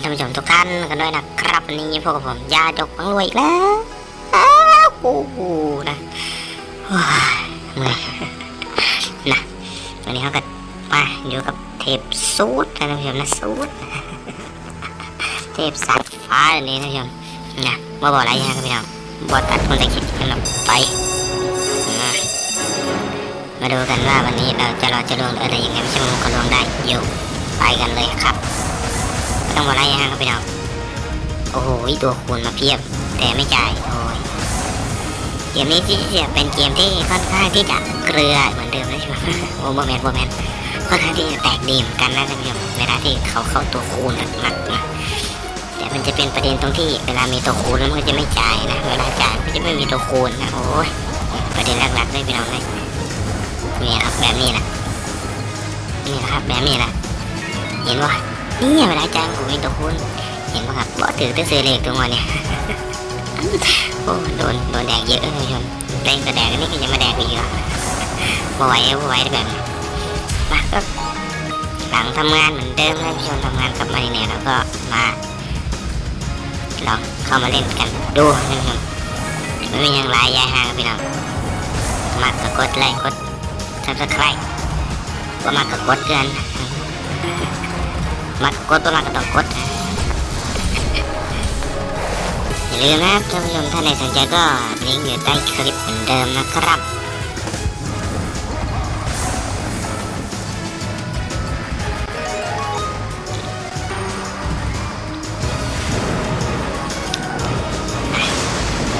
ท่านผู้ชมทุกท่านกันด้วยนะครับวันนี้พวกผมยาจกบังรวยอีกแล้วโอ้โหนะโอ้ยเมื่อยนะวันนี้เขาก็มาอยู่กับเทปซูดนะท่านผู้ชมนะซูดเทปสายฟ้าอันนี้ท่านผู้ชมนะมาบอกอะไรยังครับพี่น้องบอตัดคนตะคิดกันไปมาดูกันว่าวันนี้เราจะรอจะลงอะไรยังไงไม่ใช่มันก็ลงได้อยู่ไปกันเลยครับ ไม่ต้องมาไล่ฮะครับพี่น้องโอ้โหตัวคูณมาเพียบ แต่ไม่จ่ายโอ้ยเกมนี้ที่จะเป็นเกมที่ค่อนข้างที่จะเกลือเหมือนเดิมนะใช่ไหมโอ้โบแมนโบแมนค่อนข้างที่จะแตกดีมกันนะท่านผู้ชมเวลาที่เขาเข้าตัวคูณหนักๆนะแต่มันจะเป็นประเด็นตรงที่เวลามีตัวคูณแล้วมันก็จะไม่จ่ายนะเวลาจ่ายมันจะไม่มีตัวคูณนะโอ้ยประเด็นหลักๆเลยพี่น้องเลยนี่ครับแบบนี้นะนี่นะครับแบบนี้นะเห็นว่า นี่เวลาจ้างผมมีตัวคุณเห็นป่ะครับบอถือตัวเสือเล็กตรงวันเนี่ยโอ้โดนโดนแดกเยอะเลยชมแดงแต่แดกนี่ก็ยังมาแดกอีกเหรอบ่ไหวบ่ไหวแบบนี้มาก็หลังทำงานเหมือนเดิมเลยชมทำงานกลับมาเนี่ยแล้วก็มาลองเข้ามาเล่นกันดูนะผู้ชมไม่มีอย่างไรยายห่างพี่น้องมากก็กดไลค์กดซับสไครต์ก็มากก็กดเกิน มากดตัวมากก็ต้องกดนะอย่าลืมนะครับท่านผู้ชมท่านใดสนใจก็ลิงก์อยู่ใต้คลิปเหมือนเดิมนะครับ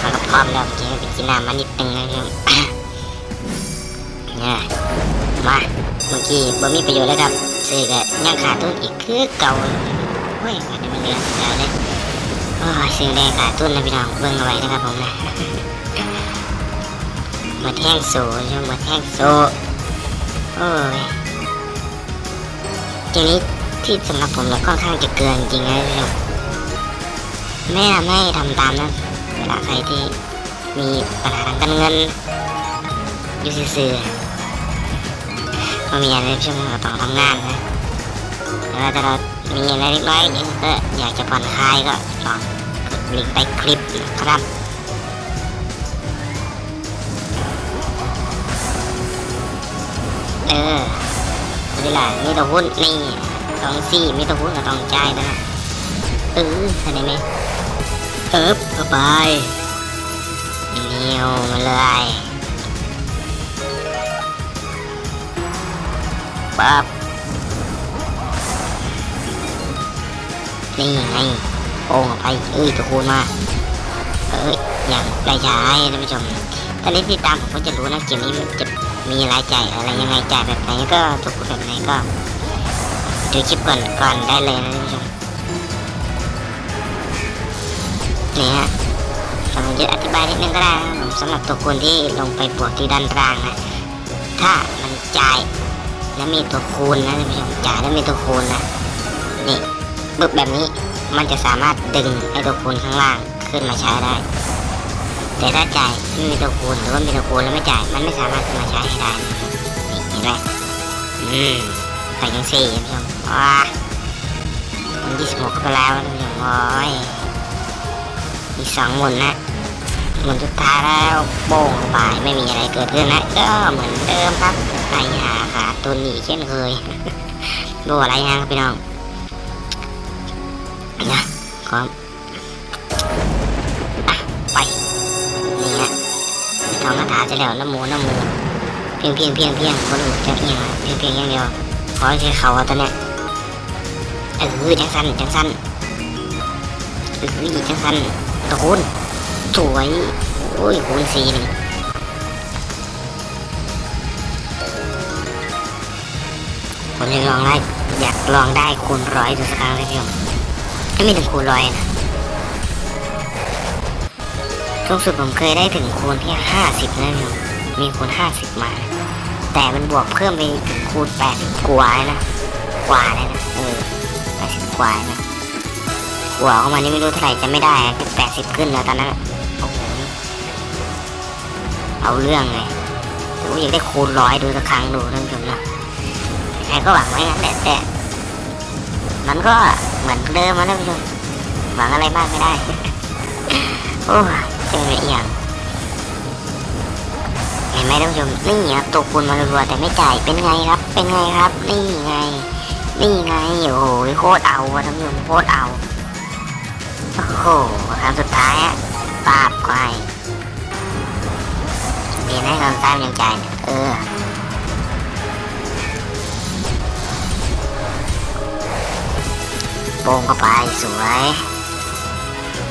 พราพร้อมแล้วกินไปกินน้ำมานิดนึงนะครับเนี่ยมาเมื่อกี้บ่มีประโยชน์แล้วครับ ซื้อก็ยังขาดทุนอีกคือเก่าเฮ้ยอันนี้มันเดือดเสียเลยโอ้ซื้อได้ขาดทุนนะพี่น้องเบิ่งเอาไว้นะครับผมนะมาแท่งโซ่ใช่ไหมมาแท่งโซ่โอ้ยเกมนี้ที่สำหรับผมแล้วค่อนข้างจะเกินจริงนะพี่น้องแม่ไม่ให้ทำตามนะเวลาใครที่มีปัญหาทางการเงินอยู่ซื่อๆก็มีอะไรช่วงเราต้องทำงานนะ แต่ว่าถ้าเรามีอะไรเล็กน้อยอย่างนี้ก็อยากจะผ่อนคลายก็ลองกดลิงก์ใต้คลิปนะครับเออนี่แหละมีตัวหุ้นนี่ต้องซี่มีตัวหุ้นก็ต้องจ่ายนะเออเห็นไหมเอิบเข้าไปเหนียวมาเลยปั๊บ นี่ไงโป่งออกไปเอ้ยตัวคูณมาเอ้ยอย่างได้ใช้ท่านผู้ชมถ้าเล่นติดตามผมก็จะรู้นะเกมนี้มันจะมีรายจ่ายอะไรยังไงจ่ายแบบไหนก็ตัวคูณแบบไหนก็ดูคลิปก่อนก่อนได้เลยนะท่านผู้ชมนี่ฮะผมจะอธิบายนิดนึงก็ได้นะผมสำหรับตัวคูณที่ลงไปบวกที่ด้านล่างนะถ้ามันจ่ายแล้วมีตัวคูณนะท่านผู้ชมจ่ายแล้วมีตัวคูณนะนี่ บึกแบบนี้มันจะสามารถดึงไอ้ตัวคูณข้างล่างขึ้นมาใช้ได้ แต่ถ้าจ่ายไม่มีตัวคูณหรือว่ามีตัวคูณแล้วไม่จ่ายมันไม่สามารถขึ้นมาใช้ให้ได้นี่เห็นไหมอืมใส่ยังสี่ท่านผู้ชมว้ามันยี่สิบหกก็แล้วท่านผู้ชมโอ้ยอีกสองหมุนนะหมุนสุดท้ายแล้วโป้งไปไม่มีอะไรเกิดขึ้นนะก็เหมือนเดิมครับไอ้หาขาตัวหนีเช่นเคยดูอะไรฮะพี่น้อง นะขออะไป นี่ฮะทองคาถาจะแล้วน้ำหมูน้ำหมูเพียงเพียงเพียงเพียงคนอื่นจะเพียงเพียงเพียงอย่างเดียวขอใช้เขาอะตอนเนี้ยเออจังสันจังสันเออจังสันตะคุณสวยโอ้ยคูณสี่นี่ผมอยากลองได้อยากลองได้คูณร้อยดูสักครั้งเลยพี่ผม ไม่ถึงคูณร้อยนะสูงสุดผมเคยได้ถึงคูณที่ห้าสิบนะพี่มีคูณห้าสิบมา แต่มันบวกเพิ่มไปถึงคูณแปดสิบกว่ายนะกว่าเลยนะเออแปดสิบกว่านะกว่าเข้ามานี่ไม่รู้เท่าไหร่จะไม่ได้แค่แปดสิบขึ้นแล้วตอนนั้นโอ้โหเอาเรื่องเลยแต่ว่าอยากได้คูณร้อยดูสักครั้งดูท่านผู้ชมนะใครก็หวังไว้งั้นแหละแต่ มันก็เหมือนเดิมนะท่านผู้ชมหวังอะไรมากไม่ได้ โอ้เจออีกอย่างเห็นไหมท่านผู้ชมนี่ครับตัวคูณมารัวแต่ไม่จ่ายเป็นไงครับ เป็นไงครับ นี่ไง นี่ไงโอ้โหโคตรเอาท่านผู้ชมโคตรเอาโอ้โหครั้งสุดท้ายอะปาบควายเรียนให้คำสุดท้ายมันยังจ่ายเนี่ยเออ โป่งเข้าไปสวย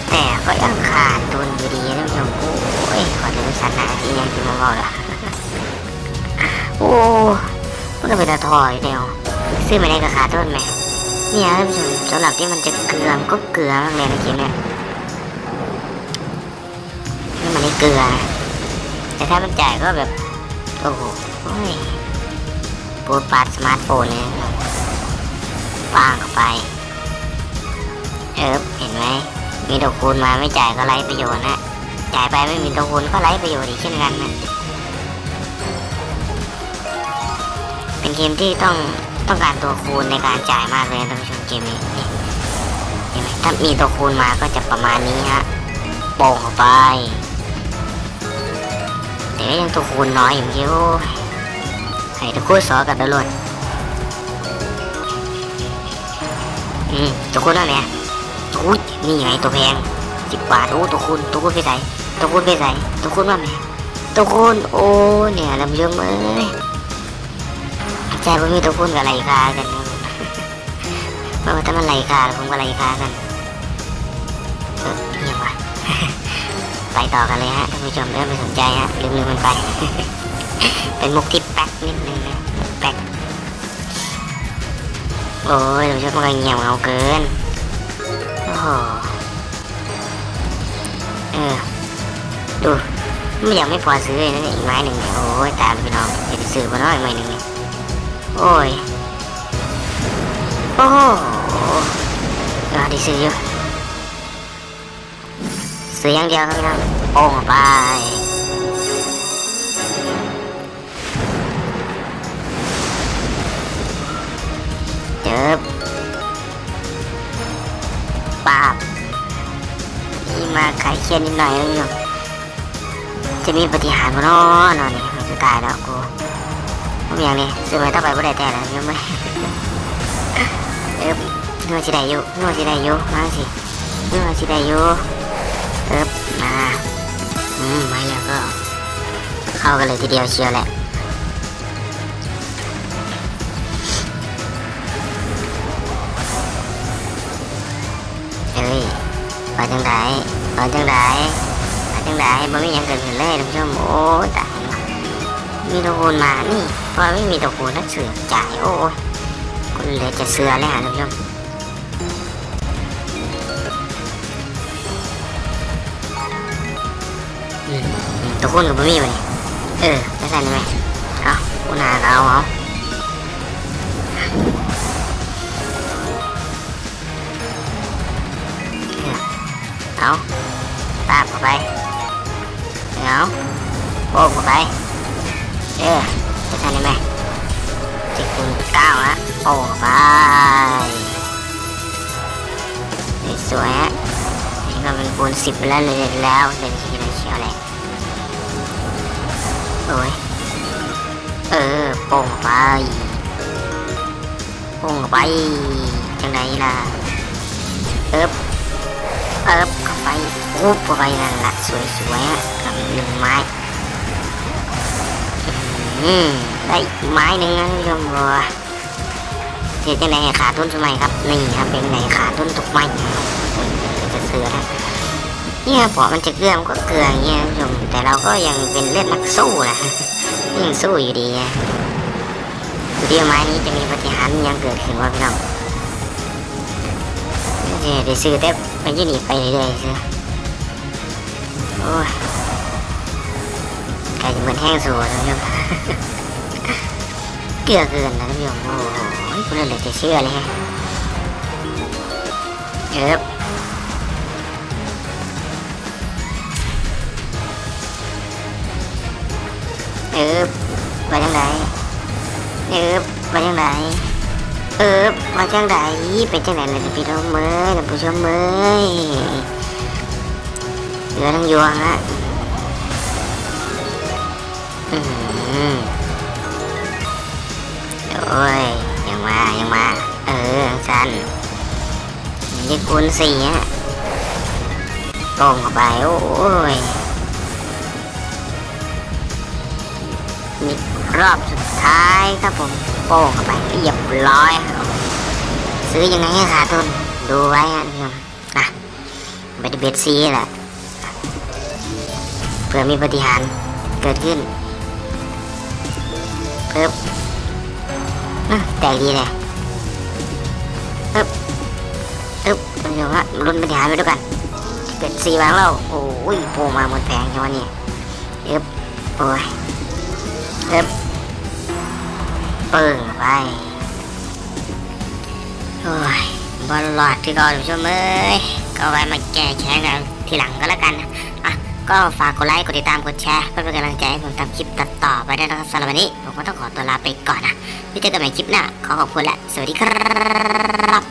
แต่ก็ยังขาดทุนอยู่ดีท่นผู้ชมโอ้ยขอจะรู้สันหนาที่ยังที่มาบอกลยโอ้มันก็เป็นตะทอยเดียวซื้อมาได้ก็ขาดทุนไหมเนี่ยท่านผู้ชมสำหรับที่มันจะเกลือมก็เกลือมากเลยนะคิดเนี่ยนี่มันไม่เกลือแต่ถ้ามันจ่ายก็แบบ โอ้โหปูดปาดสมาร์ทโฟนเลยปางเข้าไป เออเห็นไหมมีตัวคูณมาไม่จ่ายก็ไร้ประโยชน์นะจ่ายไปไม่มีตัวคูณก็ไร้ประโยชน์อีกเช่นกันนะเป็นเกมที่ต้องต้องการตัวคูณในการจ่ายมากเลยท่านผู้ชมเกมนี้เห็นไหมถ้ามีตัวคูณมาก็จะประมาณนี้ฮะโป่งเข้าไปแต่ก็ยังตัวคูณน้อยอยู่เยอะให้ตัวคูณสอกับตำรวจอืมตัวคูณนั่นแหละ อุ้ยนี่ไงตัวแพงสิบบาทโอ้ตัวคุณตัวคุณไปใส่ตัวคุณไปใส่ตัวคุณว่าไงตัวคุณโอ้เนี่ยลำเยอะเลยใจผมมีตัวคุณกับไรคากันเพราะว่าถ้ามันไรคาผมก็ไรคากันเออเงียบว่ะไปต่อกันเลยฮะท่านผู้ชมเริ่มไม่สนใจฮะลืมลืมมันไป เป็นมุกที่แป๊กนิดนึงนะแป๊กโอ้ยท่านผู้ชมมันก็เงียบเอาเกิน ไม่ยังไม่พอซื้อเลยนะเนี่ยอีกไม้หนึ่งเนี่ยโอ้ยตายแล้วพี่น้องจะไปซื้อมาน้อยไม้หนึ่งเนี่ยโอ้ยโอ้โหเออได้ซื้ออยู่ซื้ออย่างเดียวครับพี่น้องโอ้ไปเจอปาบนี่มาขายเคียดนิดหน่อยแล้ว จะมีปฏิหารย์บ่เนาะนอนนี่มันจะตายแล้วกูผมอย่างนี้ซื้อไว้ถ้าไปบ่ได้แต่แล้วยังไม่เอ๊บนัวสิได้อยู่นัวสิได้อยู่มาสินัวสิได้อยู่เอ๊บมาอืมมาแล้วก็ เข้ากันเลยทีเดียวเชียวแหละเอ้ยไปจังไดไปจังไดไปจังได บ่มีหยังเกิดขึ้นเลยท่านผู้ชมโอ้ตายมีตัวคูณมานี่พอไม่มีตัวคูณนักเสือกจ่ายโอ้ยคนเหลือจะเสือเลยฮะท่านผู้ชมตัวคูณกับบ่มีไปเลยเออจะใส่ไหมเอาคูณาเอาเอาเอา โอ้เข้าไป เออจะใส่ได้ไหมที่คูณเก้าละโอ้งไปสวยฮะนี่ก็เป็นคูณสิบไปแล้วเลยแล้วเดินทีละเชียวแหละโอ้ยเออโป่งไปโป่งไปจังไหนล่ะเอิบเอิบเข้าไปอุ๊บเข้าไปนั่นละสวยๆอะกับหนึ่งไม้ อืมได้อีกไม้หนึ่งนะท่านผู้ชมบัวเดี๋ยวจังไหนให้ขาดทุนสมัยครับนี่ครับเป็นไงขาดทุนตกไม้นะครับโอ้ยเดี๋ยวจะเสือนะเนี่ยพอมันจะเกลือมนก็เกลืออย่างเงี้ยท่านผู้ชมแต่เราก็ยังเป็นเลือดนักสู้นะยังสู้อยู่ดีอะอยู่ดีไม้นี้จะมีปฏิหารยังเกิดขึ้นว่าพี่น้องเดี๋ยวซื้อแต่ไปยืนหนีไปเรื่อยๆซื้อโอ้ย เหมือนแห้งสูนผู้ชมเกลือเกินนะท่านผู้ชมโอ้โหคุณเหลือจะเชื่อเลยฮะเอ๊บเอ๊บไปทางไหนเอ๊บไปทางไหนเออมาจังไดเป็นจังไดเลยพี่น้องเมยท่านผู้ชมเมย์เหลือทั้งยวงฮะ โอ้ยยังมายังมา เออสันนี่คูณสี่ฮะโป่งเข้าไป โอ้ยนี่รอบสุดท้ายครับผมโป่งเข้าไปเรียบร้อยครับซื้อยังไงให้ขาดทุนดูไว้ฮะทุกท่านนะไปที่เบสซีแหละเพื่อมีปฏิหารเกิดขึ้น เพิ่มอะแตกดีเลยเพิ่มเพิ่มคุณผู้ชมฮะลุ้นปฏิหาไปด้วยกันเบสซีวางแล้วโอ้ยโผล่มาหมดแผงจังวะเนี่ยเอ๊บโอ้ยเอ๊บเปิงไปโอ้ยบอลหลอดที่ก่อนผู้ชมเอ้ยก็ไว้มาแก้แค้นกันทีหลังก็แล้วกันนะ ก็ฝากกดไลค์ กดติดตาม กดแชร์เพื่อเป็นกำลังใจให้ผมทำคลิปตัดต่อไปด้วยนะครับสำหรับวันนี้ ผมก็ต้องขอตัวลาไปก่อนนะไว้เจอกันใหม่คลิปหน้า ขอขอบคุณและ สวัสดีครับ